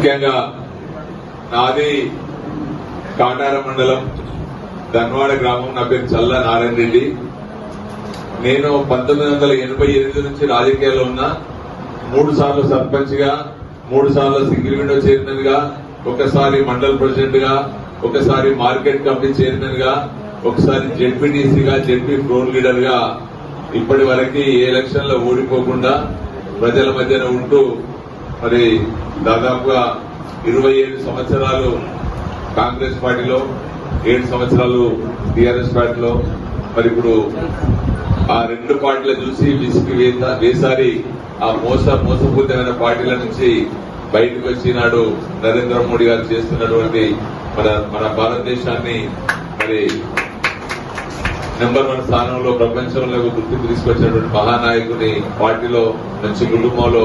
ముఖ్యంగా నాది కాటార మండలం ధన్వాడ గ్రామం. నా పేరు చల్ల నారాయణ రెడ్డి. నేను పంతొమ్మిది వందల ఎనభై ఎనిమిది నుంచి రాజకీయాల్లో ఉన్నా. మూడు సార్లు సర్పంచ్గా మూడు సార్లు సింగిల్ విండో చైర్మన్గా ఒకసారి మండల్ ప్రెసిడెంట్గా ఒకసారి మార్కెట్ కమిటీ చైర్మన్గా ఒకసారి జెడ్పీటీసీ గా జెడ్పీ ఫ్లోర్ లీడర్గా ఇప్పటి వరకు ఏ ఎలక్షన్లో ఓడిపోకుండా ప్రజల మధ్యన ఉంటూ మరి దాదాపుగా ఇరవై ఏడు సంవత్సరాలు కాంగ్రెస్ పార్టీలో ఏడు సంవత్సరాలు టీఆర్ఎస్ పార్టీలో. మరి ఇప్పుడు ఆ రెండు పార్టీలు చూసి విసిగి వేసారి ఆ మోస మోసపూరితమైన పార్టీల నుంచి బయటకు వచ్చినాడు నరేంద్ర మోడీ గారు చేస్తున్నటువంటి మన మన భారతదేశాన్ని మరి నెంబర్ వన్ స్థానంలో ప్రపంచంలో గుర్తింపు తీసుకొచ్చినటువంటి మహానాయకుని పార్టీలో మంచి కుటుంబంలో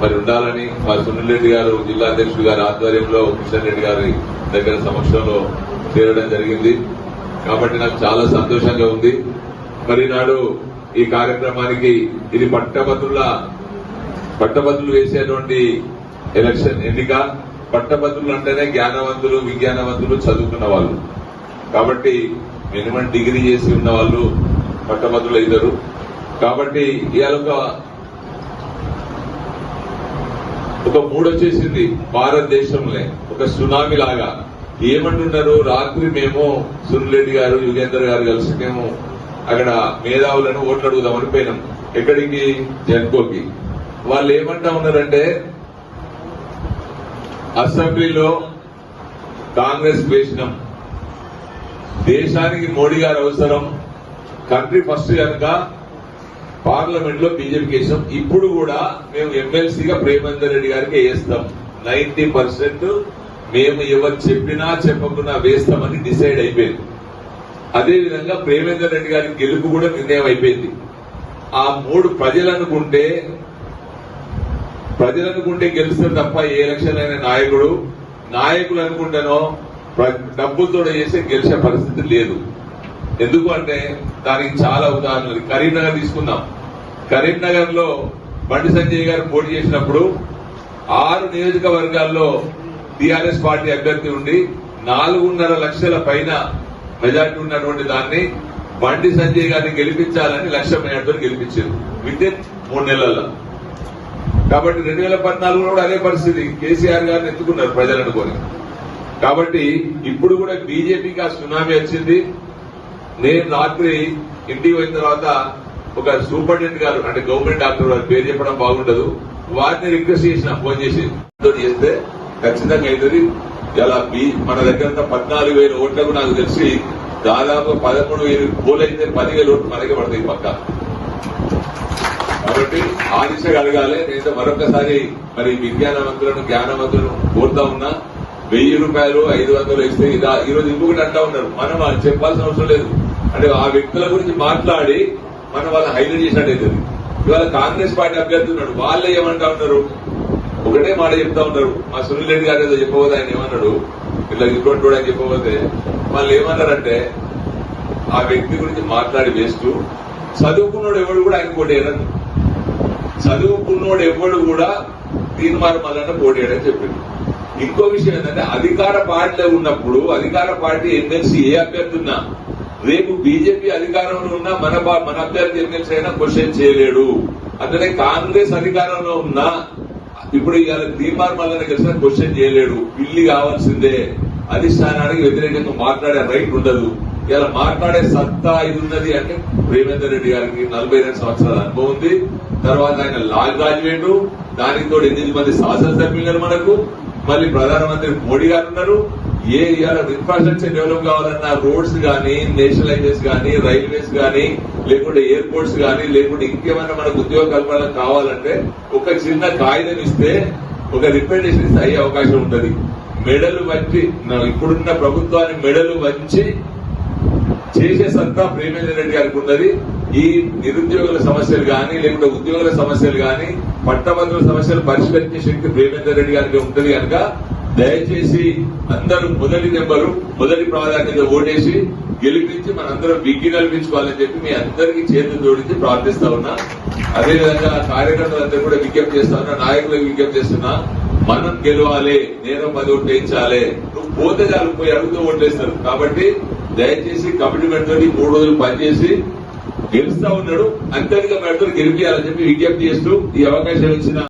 మరి ఉండాలని మా సునీల్ రెడ్డి గారు జిల్లా అధ్యక్షుడు గారి ఆధ్వర్యంలో కిషన్ రెడ్డి గారి దగ్గర సమక్షంలో చేరడం జరిగింది. కాబట్టి నాకు చాలా సంతోషంగా ఉంది. మరి నాడు ఈ కార్యక్రమానికి ఇది పట్టభద్రుల పట్టభద్రులు వేసేటువంటి ఎలక్షన్ ఎన్నిక. పట్టభద్రులు అంటేనే జ్ఞానవంతులు విజ్ఞానవంతులు చదువుకున్న వాళ్ళు. కాబట్టి మినిమం డిగ్రీ చేసి ఉన్న వాళ్ళు పట్టభద్రులు అవుతారు కాబట్టి ఇవాళ ఒక ఒక మూడొచ్చేసింది భారతదేశంలో ఒక సునామీ లాగా. ఏమంటున్నారు? రాత్రి మేము సునిరెడ్డి గారు యుగేందర్ గారు కలిసి మేము అక్కడ మేధావులను ఓట్లు అడుగుదామని పోయినాం. ఎక్కడికి? జన్కోకి. వాళ్ళు ఏమంటా ఉన్నారంటే అసెంబ్లీలో కాంగ్రెస్ వేసినాం. దేశానికి మోడీ గారు అవసరం. కంట్రీ ఫస్ట్ కనుక పార్లమెంట్లో బీజేపీకి వేసాం ఇప్పుడు కూడా మేము ఎమ్మెల్సీగా ప్రేమేందర్ రెడ్డి గారికి వేస్తాం. నైన్టీ పర్సెంట్ మేము ఎవరు చెప్పినా చెప్పకున్నా వేస్తామని డిసైడ్ అయిపోయింది. అదేవిధంగా ప్రేమేందర్ రెడ్డి గారి గెలుపు కూడా నిర్ణయం అయిపోయింది. ఆ మూడు ప్రజలనుకుంటే ప్రజలనుకుంటే గెలుస్తారు తప్ప ఏ ఎలక్షన్ అయిన నాయకుడు నాయకులు అనుకుంటేనో డబ్బులతో చేసే గెలిచే పరిస్థితి లేదు. ఎందుకు అంటే దానికి చాలా ఉదాహరణలు కరీంనగర్ తీసుకుందాం. కరీంనగర్లో బండి సంజయ్ గారు పోటీ చేసినప్పుడు ఆరు నియోజకవర్గాల్లో టిఆర్ఎస్ పార్టీ అభ్యర్థి ఉండి నాలుగున్నర లక్షల పైన మెజార్టీ ఉన్నటువంటి దాన్ని బండి సంజయ్ గారిని గెలిపించాలని లక్ష మెజార్టీతో గెలిపించారు. విత్ ఇన్ మూడు నెలల్లో. కాబట్టి రెండు వేల పద్నాలుగులో కూడా అదే పరిస్థితి. కేసీఆర్ గారిని ఎత్తుకున్నారు ప్రజలు కాబట్టి ఇప్పుడు కూడా బీజేపీకి ఆ సునామీ వచ్చింది. నేను రాత్రి ఇంటికి పోయిన తర్వాత ఒక సూపరింటెండెంట్ గారు అంటే గవర్నమెంట్ డాక్టర్ గారు పేరు చెప్పడం బాగుండదు. వారిని రిక్వెస్ట్ చేసిన ఫోన్ చేసి చేస్తే ఖచ్చితంగా అవుతుంది. ఇలా మన దగ్గర పద్నాలుగు వేల ఓట్లకు నాకు తెలిసి దాదాపు పదమూడు వేలు పోల్ అయితే పదివేల ఓట్లు మనకే పడతాయి పక్క. కాబట్టి ఆ దిశగా అడగాలి నేను మరొకసారి మరి విజ్ఞానవంతులను జ్ఞానవంతులను కోరుతా ఉన్నా వెయ్యి రూపాయలు ఐదు వందలు ఇస్తే ఇదా ఈ రోజు ఇంకొకటి అంటా ఉన్నారు. మనం చెప్పాల్సిన అవసరం లేదు. అంటే ఆ వ్యక్తుల గురించి మాట్లాడి మనం వాళ్ళని హైలైట్ చేసినట్టు ఇవాళ కాంగ్రెస్ పార్టీ అభ్యర్థి ఉన్నాడు. వాళ్ళే ఏమంటా ఉన్నారు? ఒకటే మాట చెప్తా ఉన్నారు. మా సునీల్ రెడ్డి గారు ఏదో చెప్పబోతే ఆయన ఏమన్నాడు? ఇట్లా ఇటువంటి కూడా చెప్పబోతే వాళ్ళు ఏమన్నారంటే ఆ వ్యక్తి గురించి మాట్లాడి వేస్తూ చదువుకున్నోడు ఎవడు కూడా ఆయన పోటీ చదువుకున్నోడు ఎవడు కూడా తీర్మానం మల్లన్న పోటీ చేయడం చెప్పింది ఇంకో విషయం ఏంటంటే అధికార పార్టీలో ఉన్నప్పుడు అధికార పార్టీ ఎమ్మెల్సీ ఏ అభ్యర్థి ఉన్నా రేపు బీజేపీ అధికారంలో ఉన్నా మన మన అభ్యర్థి ఎమ్మెల్సీ అయినా క్వశ్చన్ చేయలేడు. అట్లనే కాంగ్రెస్ అధికారంలో ఉన్నా ఇప్పుడు ఇవాళ తీర్మానం మల్లన్న కలిసిన క్వశ్చన్ చేయలేడు. పిల్లి కావాల్సిందే. అధిష్టానానికి వ్యతిరేకంగా మాట్లాడే రైట్ ఉండదు. ఇలా మాట్లాడే సత్తా ఇది ఉన్నది అంటే ప్రేమేందర్ రెడ్డి గారికి నలభై రెండు సంవత్సరాల అనుభవం ఉంది. తర్వాత ఆయన లా గ్రాడ్యుయేట్ దానికి తోడు ఎనిమిది మంది శాసనసభ్యులు మనకు. మళ్ళీ ప్రధానమంత్రి మోడీ గారు ఉన్నారు. ఏ ఇన్ఫ్రాస్ట్రక్చర్ డెవలప్ కావాలన్నా రోడ్స్ గానీ నేషనల్ హైవేస్ గానీ రైల్వేస్ గానీ లేకుంటే ఎయిర్పోర్ట్స్ గానీ లేకుంటే ఇంకేమైనా మనకు ఉద్యోగ కల్పన కావాలంటే ఒక చిన్న కాగితం ఇస్తే ఒక రిప్రజెంటేషన్ ఇస్తే అయ్యే అవకాశం ఉంటది. మెడలు వంచి ఇప్పుడున్న ప్రభుత్వాన్ని మెడలు వంచి చేసే సత్తా ప్రేమేంద్ర రెడ్డి గారికి ఉన్నది. ఈ నిరుద్యోగుల సమస్యలు గాని లేకుంటే ఉద్యోగుల సమస్యలు గాని పట్టభద్రుల సమస్యలు పరిష్కరించే శక్తి ప్రేమేంద్ర రెడ్డి గారికి ఉంటది కనుక దయచేసి అందరూ మొదటి నెంబరు మొదటి ప్రాధాన్యత ఓటేసి గెలిపించి మనందరం విగ్గి కల్పించుకోవాలని చెప్పి మీ అందరికీ చేతులు జోడించి ప్రార్థిస్తా ఉన్నా. అదేవిధంగా కార్యకర్తలందరూ కూడా విజ్ఞప్తి చేస్తా ఉన్నా నాయకులకు విజ్ఞప్తి చేస్తున్నా మనం గెలవాలి నేను పది ఓట్లు వేయించాలి నువ్వు పోతే చాలు పోయి అడుగుతూ ఓట్లేస్తారు కాబట్టి దయచేసి కమిట్మెంట్ తోటి మూడు రోజులు పనిచేసి గెలుస్తా ఉన్నాడు. అంతటిగా పెడతారు గెలిపియాలని చెప్పి విజ్ఞప్తి చేస్తూ ఈ అవకాశం ఇచ్చిన